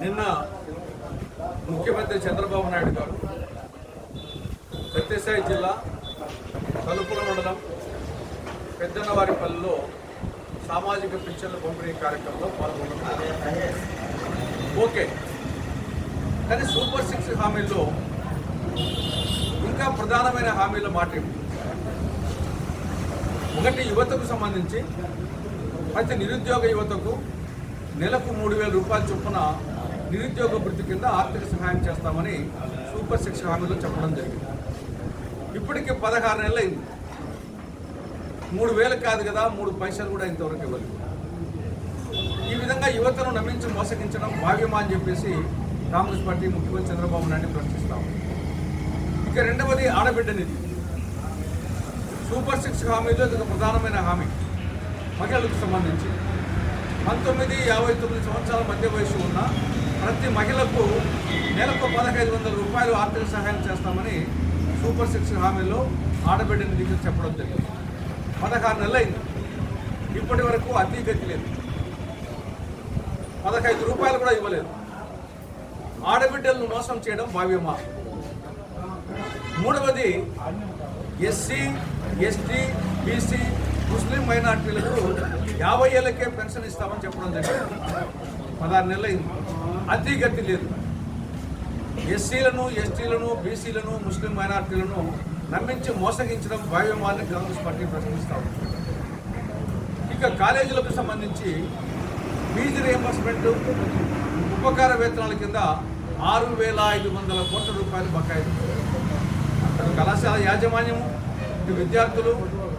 నిన్న ముఖ్యమంత్రి చంద్రబాబు నాయుడు గారు సత్యసాయి జిల్లా తలుపుల మండలం పెద్దన్నవారిపల్లిలో సామాజిక పింఛన్ల పంపిణీ కార్యక్రమంలో పాల్గొంటున్నారు ఓకే. కానీ సూపర్ సిక్స్ హామీల్లో ఇంకా ప్రధానమైన హామీల మాట ఒకటి యువతకు సంబంధించి ప్రతి నిరుద్యోగ యువతకు నెలకు మూడు వేల రూపాయల చొప్పున నిరుద్యోగ వృత్తి కింద ఆర్థిక సహాయం చేస్తామని సూపర్ శిక్ష హామీలో చెప్పడం జరిగింది. ఇప్పటికి పదహారు నెలలు అయింది మూడు వేలు కాదు కదా మూడు పైసలు కూడా ఇంతవరకు ఇవ్వలేదు. ఈ విధంగా యువతను నమ్మించి మోసగించడం భావ్యమా అని చెప్పేసి కాంగ్రెస్ పార్టీ ముఖ్యమంత్రి చంద్రబాబు నాయుడిని ప్రశ్నిస్తాం ఇక రెండవది ఆడబిడ్డ నిధి. సూపర్ సిక్స్ హామీలో ఇది ఒక ప్రధానమైన హామీ. మహిళలకు సంబంధించి. పంతొమ్మిది యాభై తొమ్మిది సంవత్సరాల మధ్య వయసు ఉన్న ప్రతి మహిళకు నెలకు పదహైదు వందల రూపాయలు ఆర్థిక సహాయం చేస్తామని సూపర్ సిక్స్ హామీలో ఆడబిడ్డ నిధికి చెప్పడం జరిగింది. పదహారు నెలలైంది. ఇప్పటి వరకు అతి గతి లేదు. పదహైదు రూపాయలు కూడా ఇవ్వలేదు. ఆడబిడ్డలను మోసం చేయడం భావ్యమా? మూడవది ఎస్సీ ఎస్టీ బీసీ ముస్లిం మైనార్టీలకు యాభై ఏళ్ళకే పెన్షన్ ఇస్తామని చెప్పడం జరిగింది. పదహారు నెలలైంది. అతి గతి లేదు. ఎస్సీలను ఎస్టీలను బీసీలను ముస్లిం మైనార్టీలను నమ్మించి మోసగించడం భావ్యమాన్ని కాంగ్రెస్ పార్టీ ప్రశ్నిస్తా ఉంది. ఇక కాలేజీలకు సంబంధించి ఫీజు రియంబర్స్మెంట్ ఉపకార వేతనాల కింద ఆరు వేల ఐదు వందల కోట్ల రూపాయలు బకాయిలు. అక్కడ కళాశాల యాజమాన్యము విద్యార్థులు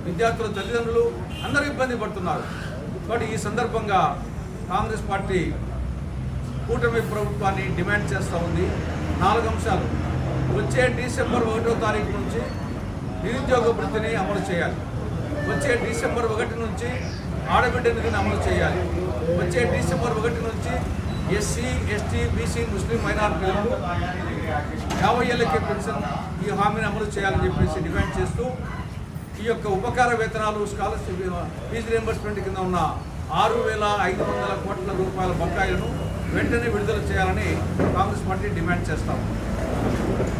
విద్యార్థుల తల్లిదండ్రులు అందరూ ఇబ్బంది పడుతున్నారు. కాబట్టి ఈ సందర్భంగా కాంగ్రెస్ పార్టీ కూటమి ప్రభుత్వాన్ని డిమాండ్ చేస్తూ ఉంది. నాలుగు అంశాలు. వచ్చే డిసెంబర్ ఒకటో తారీఖు నుంచి నిరుద్యోగ వృత్తిని అమలు చేయాలి. వచ్చే డిసెంబర్ ఒకటి నుంచి ఆడబిడ్డ నిధిని అమలు చేయాలి. వచ్చే డిసెంబర్ ఒకటి నుంచి ఎస్సీ ఎస్టీ బీసీ ముస్లిం మైనార్టీలకు యాభై ఏళ్ళకే పెన్షన్ ఈ హామీని అమలు చేయాలని చెప్పేసి డిమాండ్ చేస్తూ ఈ యొక్క ఉపకార వేతనాలు స్కాలర్షిప్ ఫీజు రియంబర్స్మెంట్ కింద ఉన్న ఆరు వేల ఐదు వందల కోట్ల రూపాయల బకాయిలను వెంటనే విడుదల చేయాలని కాంగ్రెస్ పార్టీ డిమాండ్ చేస్తాం